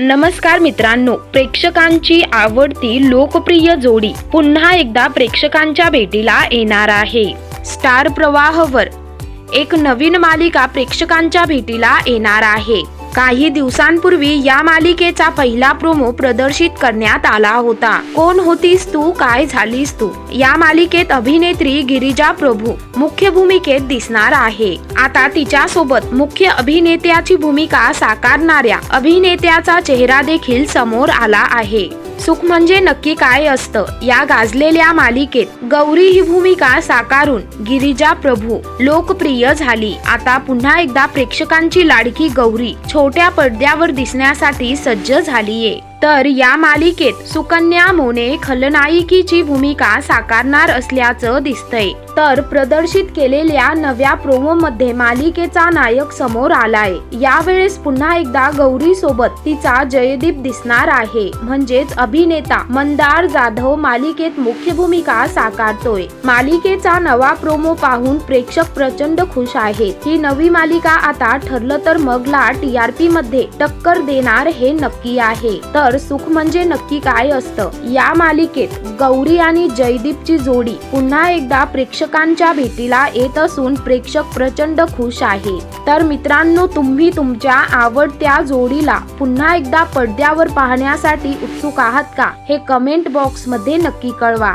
नमस्कार मित्रांनो प्रेक्षकांची आवडती लोकप्रिय जोडी पुन्हा एकदा प्रेक्षकांच्या भेटीला येणार आहे. स्टार प्रवाहवर एक नवीन मालिका प्रेक्षकांच्या भेटीला येणार आहे. काही दिवसांपूर्वी या मालिकेचा पहिला प्रोमो प्रदर्शित करण्यात आला होता. कोण होतीस तू? काय झालीस तू? या मालिकेत अभिनेत्री गिरिजा प्रभू मुख्य भूमिकेत दिसणार आहे. आता तिच्या सोबत मुख्य अभिनेत्याची भूमिका साकारणाऱ्या अभिनेत्याचा चेहरा देखील समोर आला आहे. सुख म्हणजे नक्की काय असतं? या गाजलेल्या मालिकेत गौरी ही भूमिका साकारून गिरिजा प्रभू लोकप्रिय झाली. आता पुन्हा एकदा प्रेक्षकांची लाडकी गौरी छोट्या पडद्यावर दिसण्यासाठी सज्ज झालीये. तर या मालिकेत सुकन्या मोने खलनायिकीची भूमिका साकारणार असल्याचं दिसतंय. तर प्रदर्शित केलेल्या नव्या प्रोमो मध्ये मालिकेचा नायक समोर आलाय. यावेळेस पुन्हा एकदा गौरी सोबत तिचा जयदीप दिसणार आहे. म्हणजेच अभिनेता मंदार जाधव मालिकेत मुख्य भूमिका साकारतोय. मालिकेचा नवा प्रोमो पाहून प्रेक्षक प्रचंड खुश आहेत. ही नवी मालिका आता ठरलं तर मगला टीआरपी मध्ये टक्कर देणार हे नक्की आहे. तर तर सुख म्हणजे नक्की काय असतं? या मालिकेत गौरी आणि जयदीपची जोडी पुन्हा एकदा प्रेक्षकांच्या भेटीला येत असून प्रेक्षक प्रचंड खुश आहे. तर मित्रांनो तुम्ही तुमच्या आवडत्या जोडीला पुन्हा एकदा पडद्यावर पाहण्यासाठी उत्सुक आहात का? हे कमेंट बॉक्समध्ये नक्की कळवा.